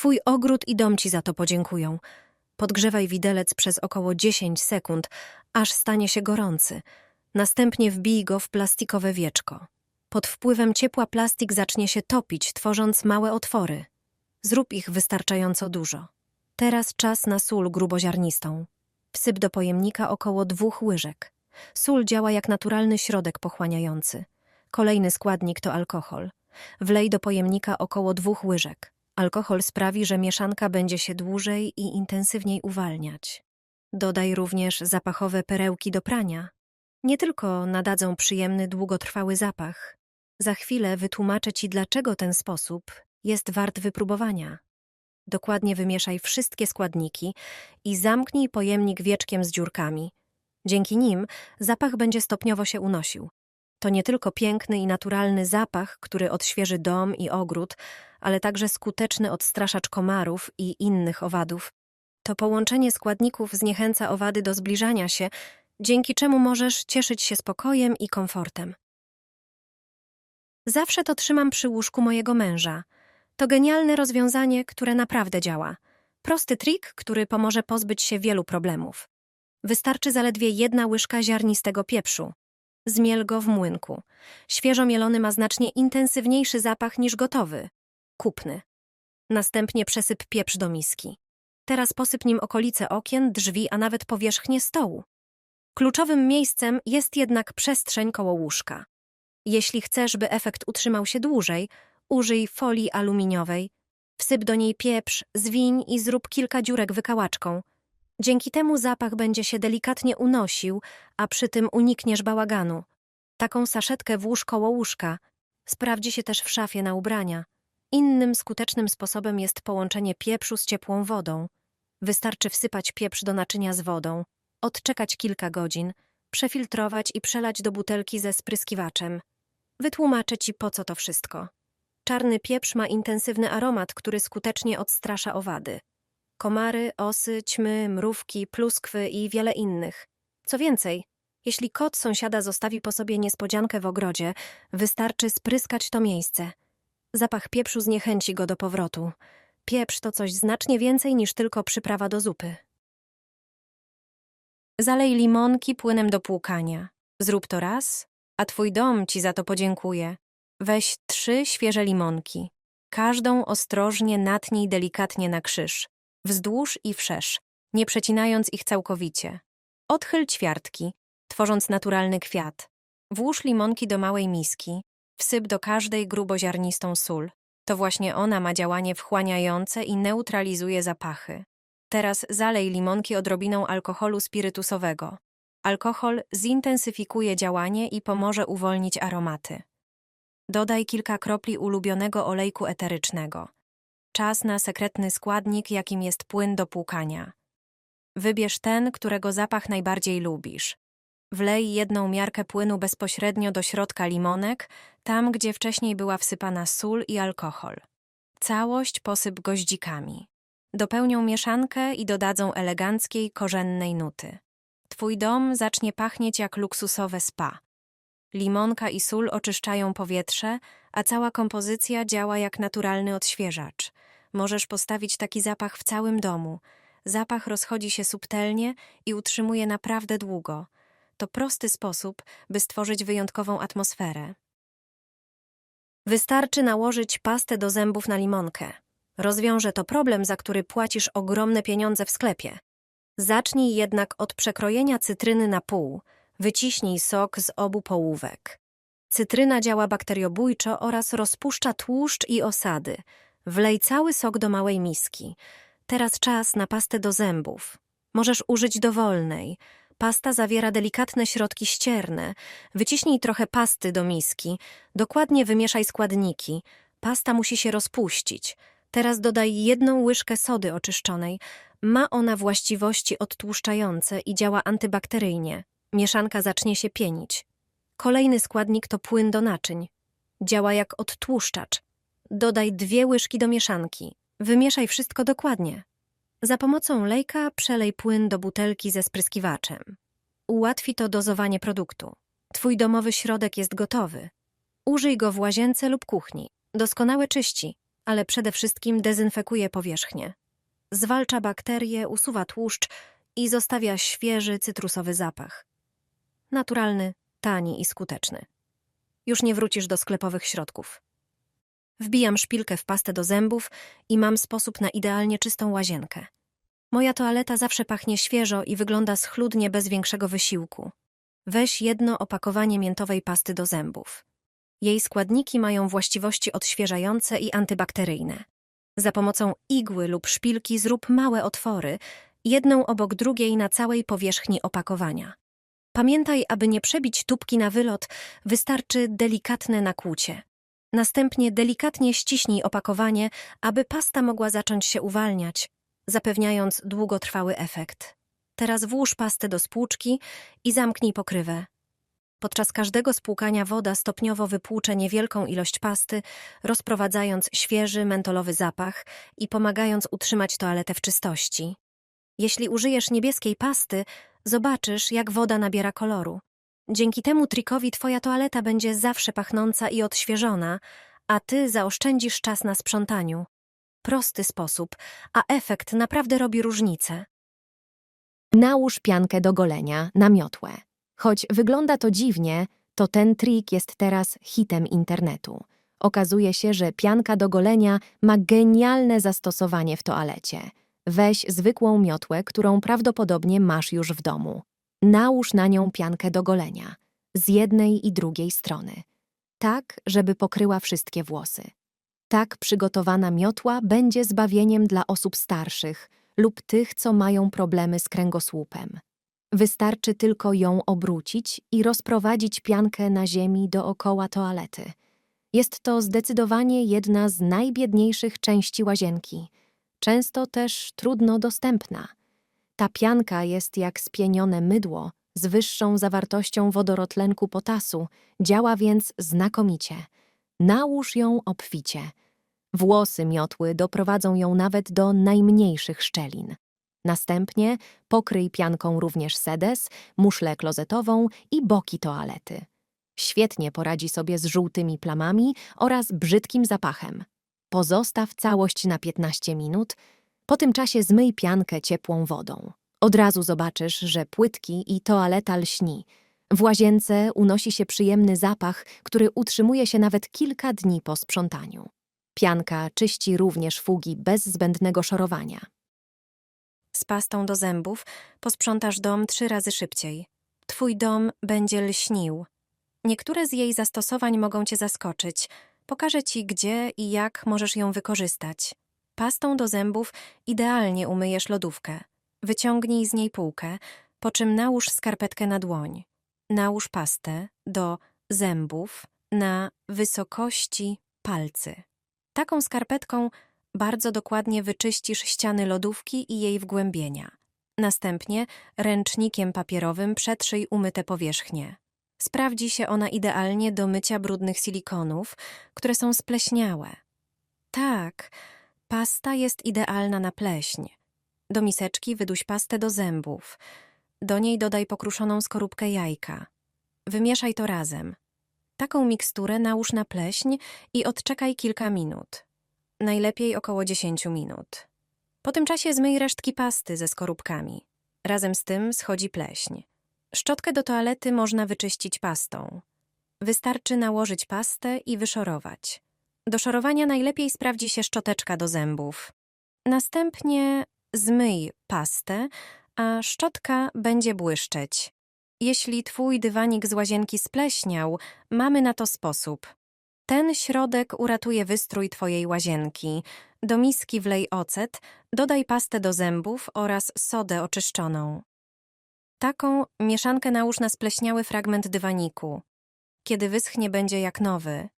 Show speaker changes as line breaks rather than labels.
Twój ogród i dom ci za to podziękują. Podgrzewaj widelec przez około 10 sekund, aż stanie się gorący. Następnie wbij go w plastikowe wieczko. Pod wpływem ciepła plastik zacznie się topić, tworząc małe otwory. Zrób ich wystarczająco dużo. Teraz czas na sól gruboziarnistą. Wsyp do pojemnika około dwóch łyżek. Sól działa jak naturalny środek pochłaniający. Kolejny składnik to alkohol. Wlej do pojemnika około dwóch łyżek. Alkohol sprawi, że mieszanka będzie się dłużej i intensywniej uwalniać. Dodaj również zapachowe perełki do prania. Nie tylko nadadzą przyjemny, długotrwały zapach. Za chwilę wytłumaczę Ci, dlaczego ten sposób jest wart wypróbowania. Dokładnie wymieszaj wszystkie składniki i zamknij pojemnik wieczkiem z dziurkami. Dzięki nim zapach będzie stopniowo się unosił. To nie tylko piękny i naturalny zapach, który odświeży dom i ogród, ale także skuteczny odstraszacz komarów i innych owadów. To połączenie składników zniechęca owady do zbliżania się, dzięki czemu możesz cieszyć się spokojem i komfortem. Zawsze to trzymam przy łóżku mojego męża. To genialne rozwiązanie, które naprawdę działa. Prosty trik, który pomoże pozbyć się wielu problemów. Wystarczy zaledwie jedna łyżka ziarnistego pieprzu. Zmiel go w młynku. Świeżo mielony ma znacznie intensywniejszy zapach niż gotowy. Kupny. Następnie przesyp pieprz do miski. Teraz posyp nim okolice okien, drzwi, a nawet powierzchnię stołu. Kluczowym miejscem jest jednak przestrzeń koło łóżka. Jeśli chcesz, by efekt utrzymał się dłużej, użyj folii aluminiowej, wsyp do niej pieprz, zwiń i zrób kilka dziurek wykałaczką. Dzięki temu zapach będzie się delikatnie unosił, a przy tym unikniesz bałaganu. Taką saszetkę włóż koło łóżka. Sprawdzi się też w szafie na ubrania. Innym skutecznym sposobem jest połączenie pieprzu z ciepłą wodą. Wystarczy wsypać pieprz do naczynia z wodą, odczekać kilka godzin, przefiltrować i przelać do butelki ze spryskiwaczem. Wytłumaczę ci, po co to wszystko. Czarny pieprz ma intensywny aromat, który skutecznie odstrasza owady. Komary, osy, ćmy, mrówki, pluskwy i wiele innych. Co więcej, jeśli kot sąsiada zostawi po sobie niespodziankę w ogrodzie, wystarczy spryskać to miejsce. Zapach pieprzu zniechęci go do powrotu. Pieprz to coś znacznie więcej niż tylko przyprawa do zupy. Zalej limonki płynem do płukania. Zrób to raz, a twój dom ci za to podziękuje. Weź trzy świeże limonki. Każdą ostrożnie natnij delikatnie na krzyż, wzdłuż i wszerz, nie przecinając ich całkowicie. Odchyl ćwiartki, tworząc naturalny kwiat. Włóż limonki do małej miski, wsyp do każdej gruboziarnistą sól. To właśnie ona ma działanie wchłaniające i neutralizuje zapachy. Teraz zalej limonki odrobiną alkoholu spirytusowego. Alkohol zintensyfikuje działanie i pomoże uwolnić aromaty. Dodaj kilka kropli ulubionego olejku eterycznego. Czas na sekretny składnik, jakim jest płyn do płukania. Wybierz ten, którego zapach najbardziej lubisz. Wlej jedną miarkę płynu bezpośrednio do środka limonek, tam gdzie wcześniej była wsypana sól i alkohol. Całość posyp goździkami. Dopełnią mieszankę i dodadzą eleganckiej, korzennej nuty. Twój dom zacznie pachnieć jak luksusowe spa. Limonka i sól oczyszczają powietrze, a cała kompozycja działa jak naturalny odświeżacz. Możesz postawić taki zapach w całym domu. Zapach rozchodzi się subtelnie i utrzymuje naprawdę długo. To prosty sposób, by stworzyć wyjątkową atmosferę. Wystarczy nałożyć pastę do zębów na limonkę. Rozwiąże to problem, za który płacisz ogromne pieniądze w sklepie. Zacznij jednak od przekrojenia cytryny na pół. Wyciśnij sok z obu połówek. Cytryna działa bakteriobójczo oraz rozpuszcza tłuszcz i osady. Wlej cały sok do małej miski. Teraz czas na pastę do zębów. Możesz użyć dowolnej. Pasta zawiera delikatne środki ścierne. Wyciśnij trochę pasty do miski. Dokładnie wymieszaj składniki. Pasta musi się rozpuścić. Teraz dodaj jedną łyżkę sody oczyszczonej. Ma ona właściwości odtłuszczające i działa antybakteryjnie. Mieszanka zacznie się pienić. Kolejny składnik to płyn do naczyń. Działa jak odtłuszczacz. Dodaj dwie łyżki do mieszanki. Wymieszaj wszystko dokładnie. Za pomocą lejka przelej płyn do butelki ze spryskiwaczem. Ułatwi to dozowanie produktu. Twój domowy środek jest gotowy. Użyj go w łazience lub kuchni. Doskonale czyści, ale przede wszystkim dezynfekuje powierzchnię. Zwalcza bakterie, usuwa tłuszcz i zostawia świeży, cytrusowy zapach. Naturalny, tani i skuteczny. Już nie wrócisz do sklepowych środków. Wbijam szpilkę w pastę do zębów i mam sposób na idealnie czystą łazienkę. Moja toaleta zawsze pachnie świeżo i wygląda schludnie bez większego wysiłku. Weź jedno opakowanie miętowej pasty do zębów. Jej składniki mają właściwości odświeżające i antybakteryjne. Za pomocą igły lub szpilki zrób małe otwory, jedną obok drugiej na całej powierzchni opakowania. Pamiętaj, aby nie przebić tubki na wylot, wystarczy delikatne nakłucie. Następnie delikatnie ściśnij opakowanie, aby pasta mogła zacząć się uwalniać, zapewniając długotrwały efekt. Teraz włóż pastę do spłuczki i zamknij pokrywę. Podczas każdego spłukania woda stopniowo wypłucze niewielką ilość pasty, rozprowadzając świeży, mentolowy zapach i pomagając utrzymać toaletę w czystości. Jeśli użyjesz niebieskiej pasty, zobaczysz, jak woda nabiera koloru. Dzięki temu trikowi twoja toaleta będzie zawsze pachnąca i odświeżona, a ty zaoszczędzisz czas na sprzątaniu. Prosty sposób, a efekt naprawdę robi różnicę.
Nałóż piankę do golenia na miotłę. Choć wygląda to dziwnie, to ten trik jest teraz hitem internetu. Okazuje się, że pianka do golenia ma genialne zastosowanie w toalecie. Weź zwykłą miotłę, którą prawdopodobnie masz już w domu. Nałóż na nią piankę do golenia, z jednej i drugiej strony, tak, żeby pokryła wszystkie włosy. Tak przygotowana miotła będzie zbawieniem dla osób starszych lub tych, co mają problemy z kręgosłupem. Wystarczy tylko ją obrócić i rozprowadzić piankę na ziemi dookoła toalety. Jest to zdecydowanie jedna z najbiedniejszych części łazienki, często też trudno dostępna. Ta pianka jest jak spienione mydło z wyższą zawartością wodorotlenku potasu, działa więc znakomicie. Nałóż ją obficie. Włosy miotły doprowadzą ją nawet do najmniejszych szczelin. Następnie pokryj pianką również sedes, muszlę klozetową i boki toalety. Świetnie poradzi sobie z żółtymi plamami oraz brzydkim zapachem. Pozostaw całość na 15 minut, po tym czasie zmyj piankę ciepłą wodą. Od razu zobaczysz, że płytki i toaleta lśni. W łazience unosi się przyjemny zapach, który utrzymuje się nawet kilka dni po sprzątaniu. Pianka czyści również fugi bez zbędnego szorowania.
Z pastą do zębów posprzątasz dom trzy razy szybciej. Twój dom będzie lśnił. Niektóre z jej zastosowań mogą cię zaskoczyć. Pokażę ci, gdzie i jak możesz ją wykorzystać. Pastą do zębów idealnie umyjesz lodówkę. Wyciągnij z niej półkę, po czym nałóż skarpetkę na dłoń. Nałóż pastę do zębów na wysokości palcy. Taką skarpetką bardzo dokładnie wyczyścisz ściany lodówki i jej wgłębienia. Następnie ręcznikiem papierowym przetrzyj umyte powierzchnie. Sprawdzi się ona idealnie do mycia brudnych silikonów, które są spleśniałe. Tak, pasta jest idealna na pleśń. Do miseczki wyduś pastę do zębów. Do niej dodaj pokruszoną skorupkę jajka. Wymieszaj to razem. Taką miksturę nałóż na pleśń i odczekaj kilka minut. Najlepiej około 10 minut. Po tym czasie zmyj resztki pasty ze skorupkami. Razem z tym schodzi pleśń. Szczotkę do toalety można wyczyścić pastą. Wystarczy nałożyć pastę i wyszorować. Do szorowania najlepiej sprawdzi się szczoteczka do zębów. Następnie zmyj pastę, a szczotka będzie błyszczeć. Jeśli twój dywanik z łazienki spleśniał, mamy na to sposób. Ten środek uratuje wystrój twojej łazienki. Do miski wlej ocet, dodaj pastę do zębów oraz sodę oczyszczoną. Taką mieszankę nałóż na spleśniały fragment dywaniku. Kiedy wyschnie, będzie jak nowy.